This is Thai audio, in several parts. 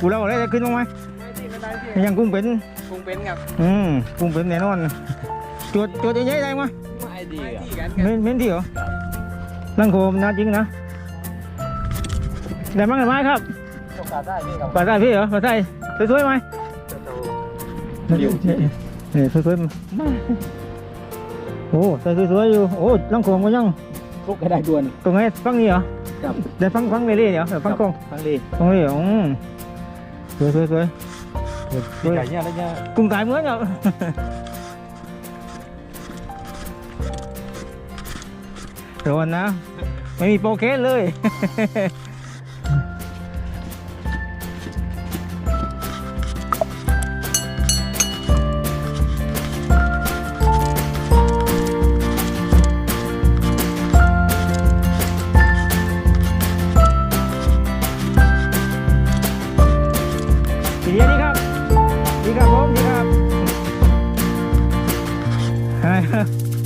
มาใช่เหรอกูเล่าได้จะขึ้นบ้างไหมไม่ที่ไม่ได้ที่ยังกุ้งเป็นคงเป็นกับอืมกุ้งเป็นแน่นอนจวดจวดใหญ่ๆได้ไหมไม่ดีที่กันเม้นเม้นที่เหรอนั่งโคมนะจริงนะได้มั้งไหมครับโอกาสได้พี่ครับปลาใต้พี่เหรอปลาใต้สวยๆไหมเดี๋ยวนี่สวยๆมาโอ้ใส่สวยๆอยู่โอ้นั่งโคมก็ยังฟุกก็ได้ดวนตรงไหนฟังนี่เหรอครับได้ฟังฟังเรื่อยๆเหรอเออฟังกงฟังดีฟังเรื่อยๆอืมสวยๆสวยๆสวยไก่เนี่ยแล้วเนี่ยกุ้ง ตายเหมือนเหรอโดนนะไม่มีโปรเคสเลย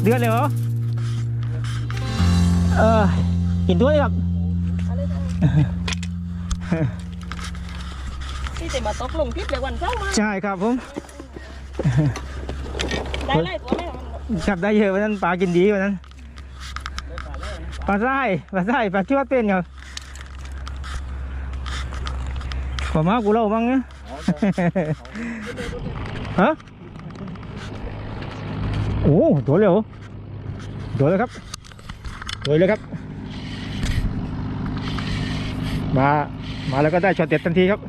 เดือนเลยเหรอ เออกินด้วยครับที่จะมาตกลงคลิปเลยวันเช้าร์มาใช่ครับผม ได้ไล่ตัวแม่มันจับได้เยอะวันนั้นปลากินดีวันนั้นปลาไส้ปลาไส้ปลาชิวาเต้นครับขอมากูเล่าบ้างเนี่ยฮะ โอ้โดนเลยเหรอโดนเลยครับโดนเลยครับ มามาแล้วก็ได้ช็อตเด็ดทันทีครับ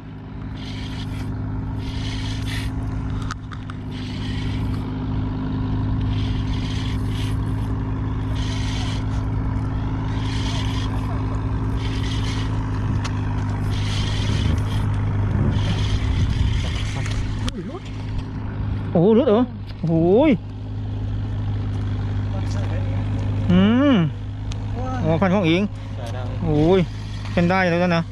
โอ้รุดเหรอโอ้ยอืมโอ้พันของอิงโอ้ยเป็นได้แล้วนะ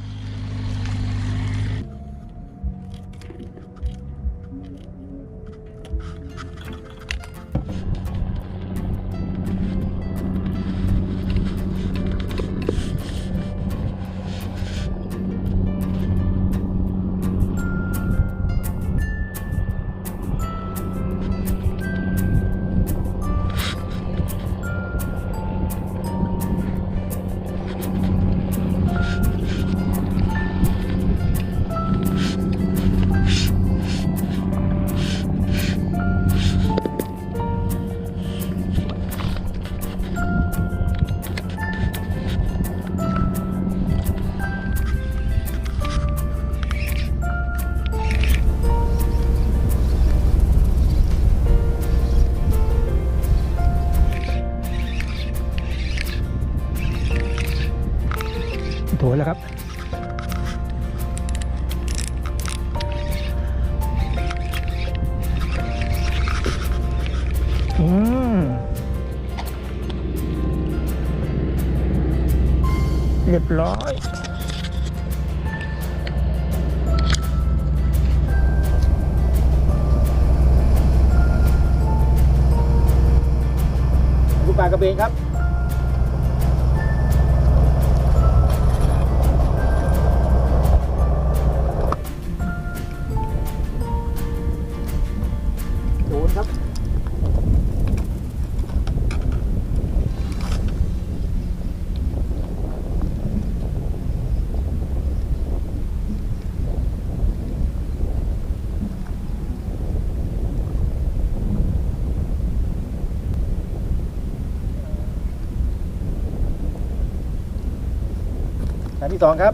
ที่สองครับ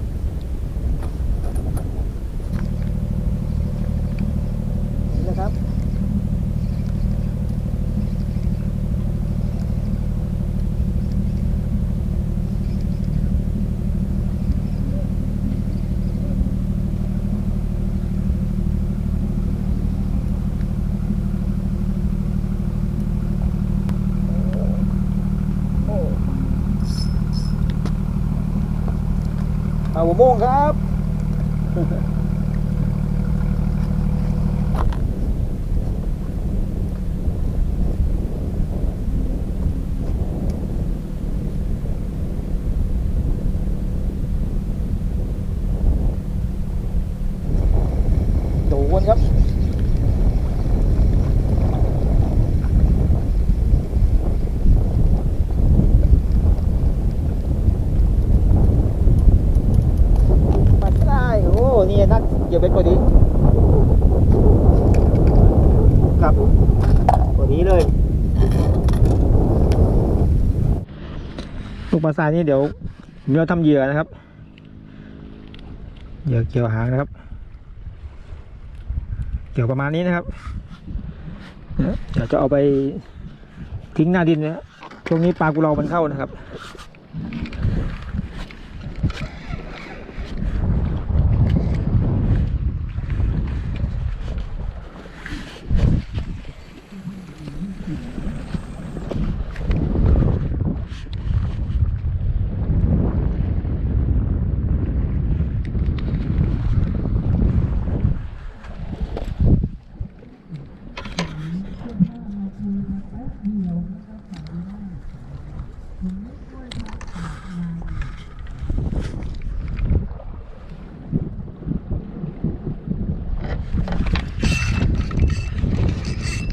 นี่นะครับ เอาหัว โมงครับ เลย ลูกปลาทรายนี่เดี๋ยวผมจะทำเหยื่อนะครับ เหยื่อเกี่ยวหางนะครับ เกี่ยวประมาณนี้นะครับเนี่ยเดี๋ยวจะเอาไปทิ้งหน้าดินนะช่วงนี้ปลากุเลามันเข้านะครับ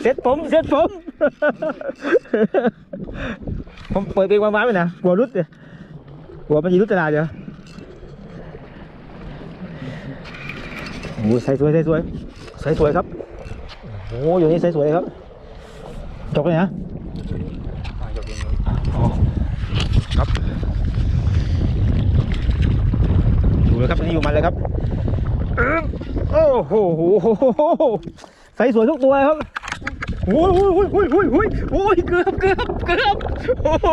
เซ็ตผมเซ็ตผม ผมเปิดเพลงว้าวๆไปนะหัวรุดเลยหัวมันยีรุดตลาดเดี๋ยวโอ้ใส่สวยใส่สวยใส่สวยครับโอ้อยู่นี่ใส่สวยครับจบเลยนะครับดูเลยครับนนี้อยู่มันเลยครับโอ้โหใส่สวยทุกตัวครับโอ้ยโอ้ยโอ้ยโอ้ยโอ้ยโอ้ยเกือบเกือบเกือบโอ้โห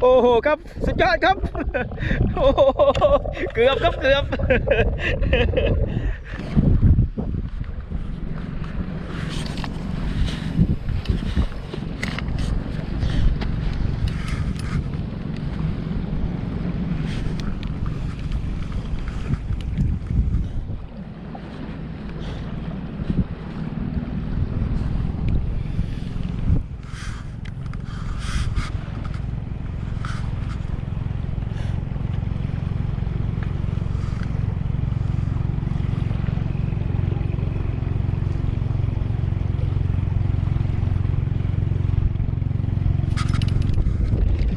โอ้โหครับสุดยอดครับโอ้โหเกือบครับเกือบ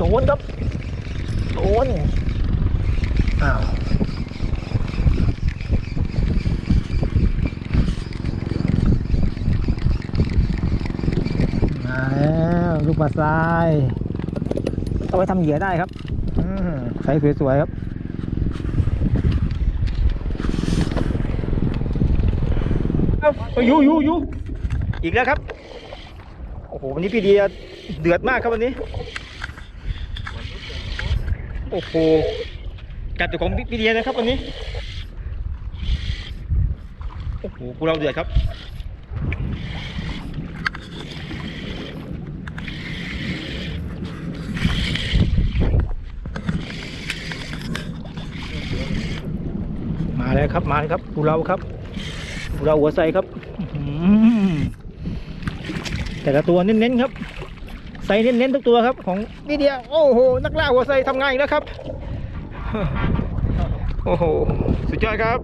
โดนครับโดนอ้าวมาแล้วลูกปลาทรายเอาไปทำเหยื่อได้ครับอืมใส่สวยๆครับเอาอยู่อยู่อยู่อีกแล้วครับ โอ้โห วันนี้พี่เดียเดือดมากครับวันนี้ โอ้โหกัดตัวของพี่เดียนะครับวันนี้โอ้โหกูเราเดือดครับมาแล้วครับมาแล้วครับกูเราครับกูเราหัวใสครับแต่ละตัวเน้นๆครับ ใส่เน้นๆทุกตัวครับ ของนี่เดียโอ้โห นักล่าหัวใสทำงานอีกแล้วครับ โอ้โห สุดยอดครับ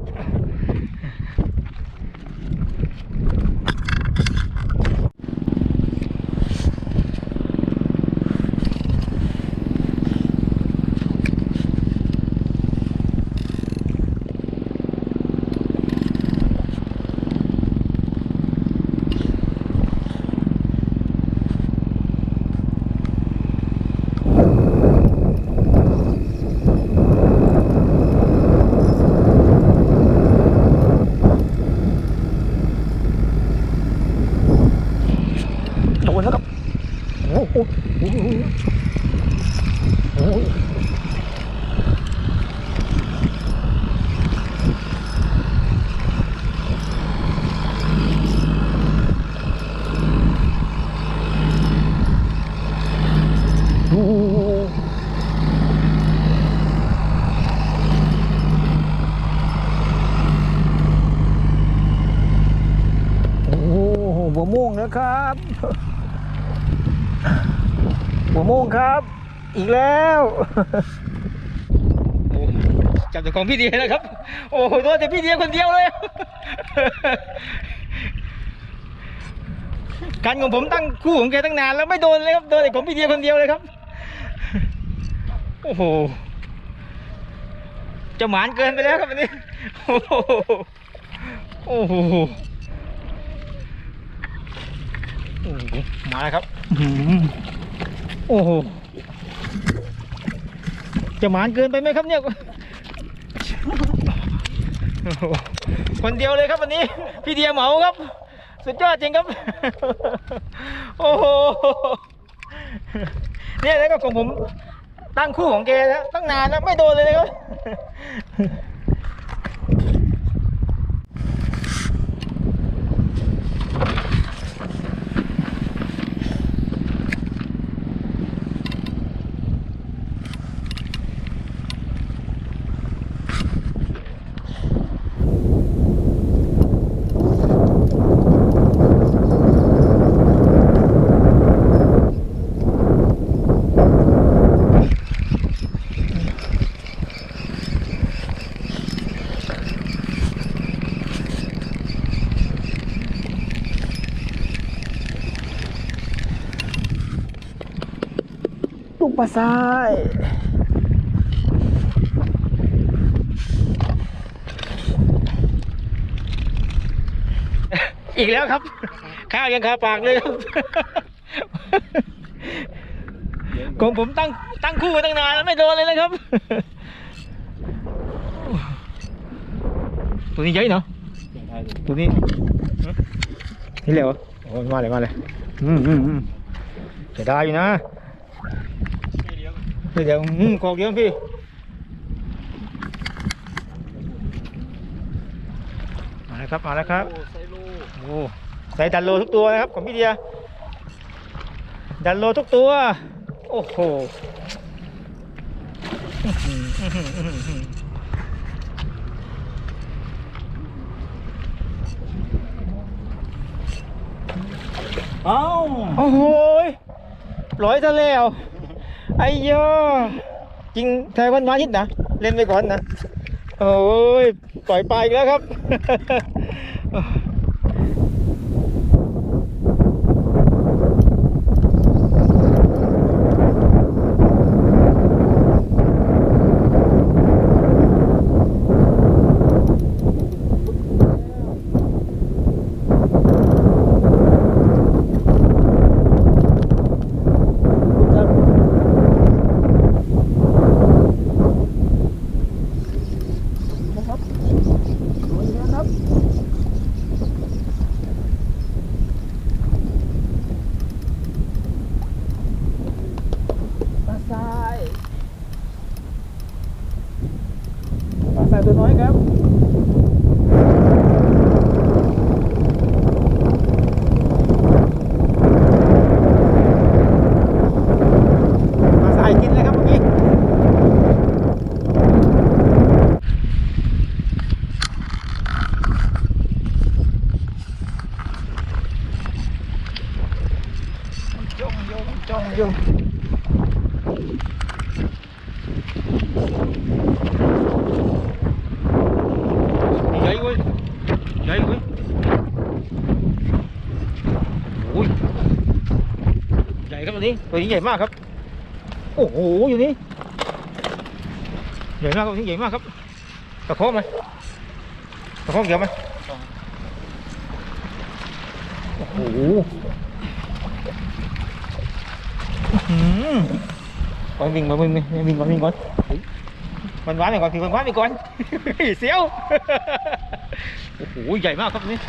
오, 오, 오. จับแต่ของพี่เดียแล้วครับ โอ้โหโดนแต่พี่เดียคนเดียวเลยการของผมตั้งคู่ของแกตั้งนานแล้วไม่โดนเลยครับโดนแต่ของพี่เดียคนเดียวเลยครับ โอ้โหจะหมานเกินไปแล้วครับวันนี้ โอ้โหโอ้โหหมาแล้วครับ โอ้โห จะหมานเกินไปไหมครับเนี่ย คนเดียวเลยครับวันนี้ พี่เดียเหมาครับ สุดยอดจริงครับ โอ้โห เนี่ยแล้วก็ของผมตั้งคู่ของแกแล้วตั้งนานแล้วไม่โดนเลยนะครับาทรายอีกแล้วครับ ข้าวยังคาปากเลยครับของผมตั้งตั้งคู่มาตั้งนานแล้วไม่โดนเลยนะครับ ตัวนี้ใหญ่เนาะตัวนี้นี่เหลวโอ้มาเลยมาเลยอืมอืมอืมจะได้อยู่นะ เดี๋ยวอืมกอกเดียวพี่มาแล้วครับมาแล้วครับโอ้ใส่ดันโลทุกตัวนะครับของพี่เดียดันโลทุกตัว โอ้โหอื้อหืออื้อหืออื้อหือเอ้าโอ้โหยร้อยซะแล้วไอ้ยอจริงไทยวันมานิดนะเล่นไปก่อนนะโอ้ยปล่อยไปอีกแล้วครับสวยนะครับ ปลาทรายปลาทรายตัวน้อยครับ มาใส่กินเลยครับเมื่อกี้ จ้องยงจ้องยง ใหญ่เว้ยใหญ่เว้ยโอ้ยใหญ่ครับตัว นี้ตัวนี้ใหญ่มากครับ โอ้โหอยู่นี่ใหญ่มากตัวนี้ใหญ่มากครับตะโคบไหมตะโคบเกี่ยวไหมโอ้โหก่อนวิ่งมาวิ่งมวิ่งก่อนวิ่งก่อนมันหวานไปก่อนพี่มันหวานไปก่อนเสียวโอ้โหใหญ่มากครับนี่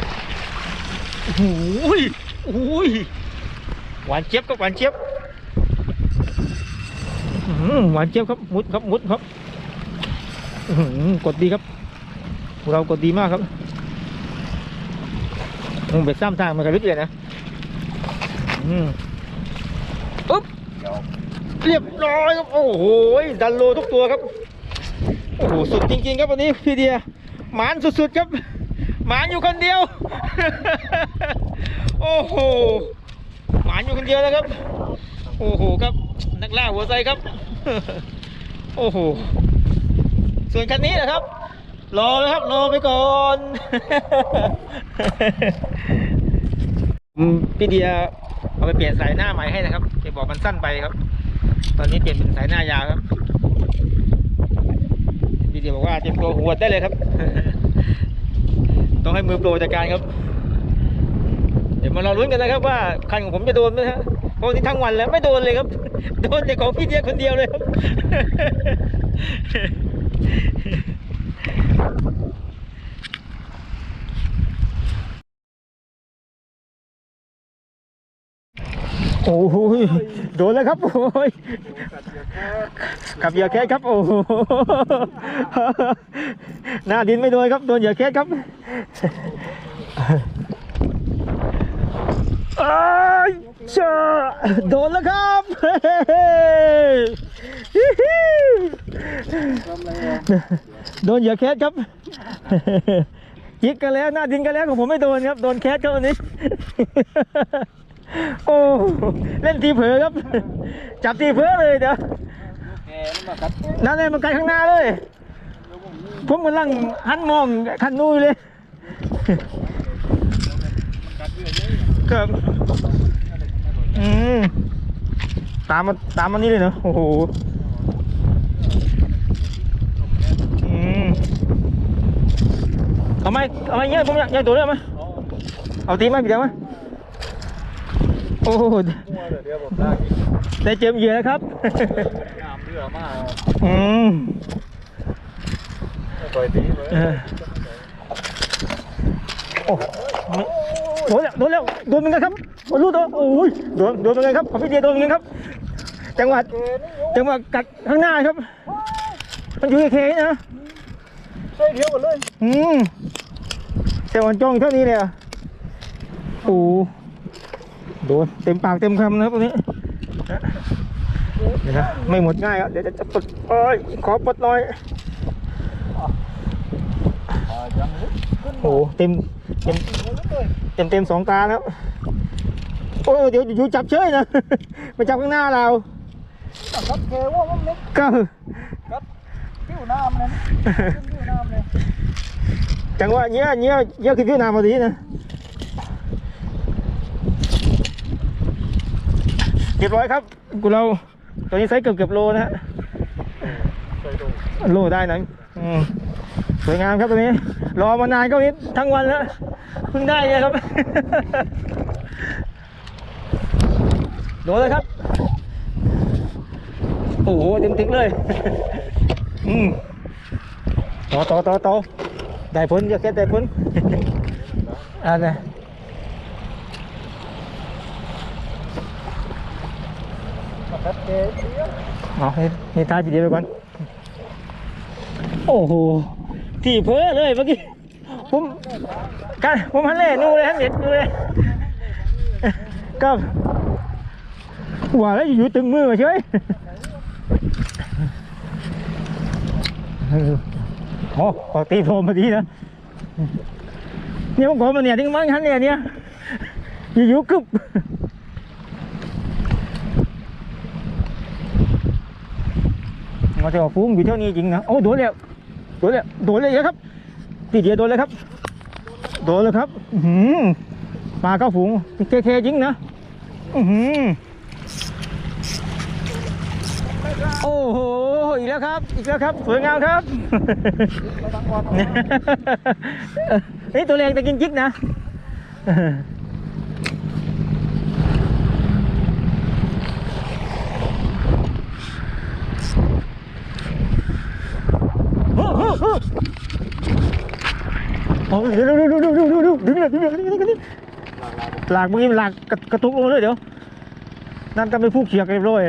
โอ้โหโอ้โห หวานเจี๊ยบครับหวานเจี๊ยบหวานเจี๊ยบครับมุดครับมุดครับกดดีครับ เรากดดีมากครับมึงเบ็ดซ้ำทางมันกระลึกเลยนะอืมปุ๊บเรียบร้อยครับโอ้โหดันโลทุกตัวครับโอ้โหสุดจริง ๆ ครับวันนี้พี่เดียหมานสุดๆครับหมานอยู่คนเดียว โอ้โห หมานอยู่คนเดียวนะครับ โอ้โหครับนักล่าหัวใจครับ โอ้โหส่วนคันนี้นะครับ รอเลยครับรอไปก่อนพี่เดียเอาไปเปลี่ยนสายหน้าใหม่ให้นะครับแกบอกมันสั้นไปครับ ตอนนี้เปลี่ยนเป็นสายหน้ายาวครับพี่เดียบอกว่าเตรียมตัวหัวได้เลยครับ ต้องให้มือโปรจัดการครับ ดี๋ยวมารองลุ้นกันนะครับว่าคันของผมจะโดนไหมฮะเพราะวันนี้ทั้งวันแล้วไม่โดนเลยครับ โดนแต่ของพี่เดียคนเดียวเลยครับโอ้โหโดนแล้วครับโอ้ยกับเหยื่อแคสครับ โอ้โหหน้าดินไม่โดนครับ โดนเหยื่อแคสครับ เจ้าโดนแล้วครับโดนเหยื่อแคสครับยิกกันแล้วหน้าดินกันแล้วของผมไม่โดนครับ โดนแคสครับวันนี้ โอ้เล่นทีเผลอครับ จับทีเผลอเลยเดี๋ยวนั่นเลยมันไกลข้างหน้าเลย ผมกำลังหันมองคันนู้นเลย กัดเรื่อยเลย ครับอืมตามมาตามมานี่เลยเนาะโอ้โหอืมเอาไหมเอาไหมเงี้ยผมอยากอยากตัวด้วยไหมเอาตีไหมพี่เดียวไหมโอ้โหมัวเลยเดี๋ยวผมได้กินได้เจมเหยื่อแล้วครับน้ำเรือมากอืมปล่อยตีเลยเออโอ้ไม่โดนแล้วโดนแล้วโดนเหมือนกันครับโอ้รู้ตัวโอ้ยโดนโดนเหมือนกันครับของพี่เดียโดนเหมือนกันครับ จังหวะจังหวะกัดข้างหน้าครับ มันอยู่ในเคนะใช่เดียวกันเลยอืมแต่วันจ้องเท่านี้เลยเหรอะโอ้โดนเต็มปากเต็มคำนะครับตรงนี้เดี๋ยวนะไม่หมดง่ายครับเดี๋ยวจะปลดโอ้ยขอปลดหน่อยอ่ายังลึกขึ้นโอ้โหเต็มเต็มลึก เลยเต็มเต็มสองตาแล้ว โอ้ยเดี๋ยวอยู่จับเฉยนะมาจับข้างหน้าเรากัดแกว่ามันเล็กก็กัดผิวน้ำเลยขึ้นผิวน้ำเลยจังหวะเนี้ยเนี้ยเนี้ยคือพี่นาพอดีนะเรียบร้อยครับกูเราตอนนี้ไซส์เกือบเกือบโลนะฮะใส่ดูโลได้หนังอืมสวยงามครับตัวนี้ รอมานานก็นิดทั้งวันแล้วเพิ่งได้เนี่ยครับ โดนเลยครับ โอ้โหเต็มติ๊กเลย อืมต่อต่อต่อต่อได้ผลเยอะแค่ได้ผลอ่านะกัดแกเดียวเอาให้ให้ทายพีเดียวไปก่อน โอ้โหที่เพ้อเลยเมื่อกี้ ผม กันผมหันเล่นู่นเลยหันเด็ดนู่นเลยก็ว่าแล้วอยู่ตึงมือมาเฉยโอ้ปกติโทรมาดีนะเนี่ยผมขอมาเนี่ยถึงมั้งหันเนี่ยเนี่ยอยู่ๆกึบมาจะฟุ้งอยู่เท่านี้จริงนะโอ้โดนแล้วโดนแล้วโดนเลยครับตีเดียวโดนเลยครับ โดนเลยครับอือหืมปลาเข้าฝูงเคเคจริงนะอือหือโอ้โห อีกแล้วครับ อีกแล้วครับ สวยงามครับนเฮ้ยตัวแรงแต่กินจิกนะโอ้โห อ้เดี๋ยวดูดูดูดูดูดูดึงเลยดึงเลยดึงเลยดึงหลากเมื่อกี้หลากกระตุกลงเลยเดี๋ยว นั่นก็ไปพูกเขียกเรียบร้อย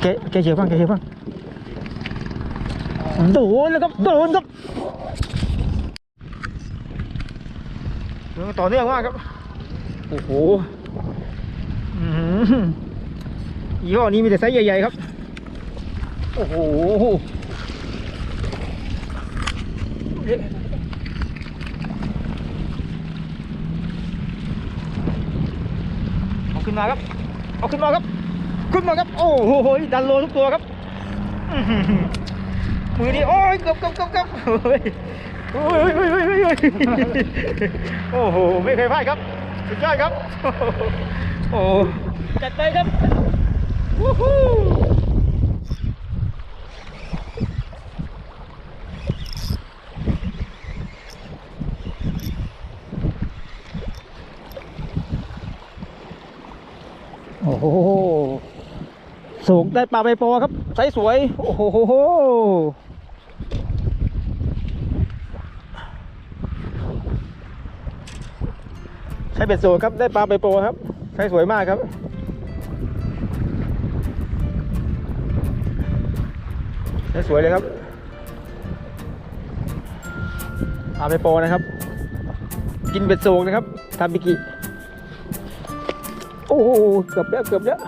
แกแกเฉียบฟังแกเฉียบฟังโดนแล้วครับโดนครับต่อเนื่องมากครับ โอ้โหยี่ห้อนี้มีแต่ไซส์ใหญ่ๆครับ โอ้โหเอ๊ะ ขึ้น มาครับ เอาขึ้นมาครับ ขึ้นมาครับ โอ้โหดันโลทุกตัวครับอื้อหือมือนี้โอ้ยเกือบเกือบเกือบเกือบเฮ้ยโอ้ยโอ้ยโอ้ยโอ้ยโอ้ยโอ้โหไม่เคยพลาดครับสุดยอดครับ โอ้โหจัดไปครับวู้ฮู้โอ้โห สูงได้ปลาใบปอครับไซส์สวย โอ้โหใช้เบ็ดโซครับได้ปลาใบโปครับใช้สวยมากครับ ใช้สวยเลยครับปลาใบโปนะครับ กินเบ็ดโซนะครับทาบิกิโอ้โหเกือบแล้วเกือบแล้ว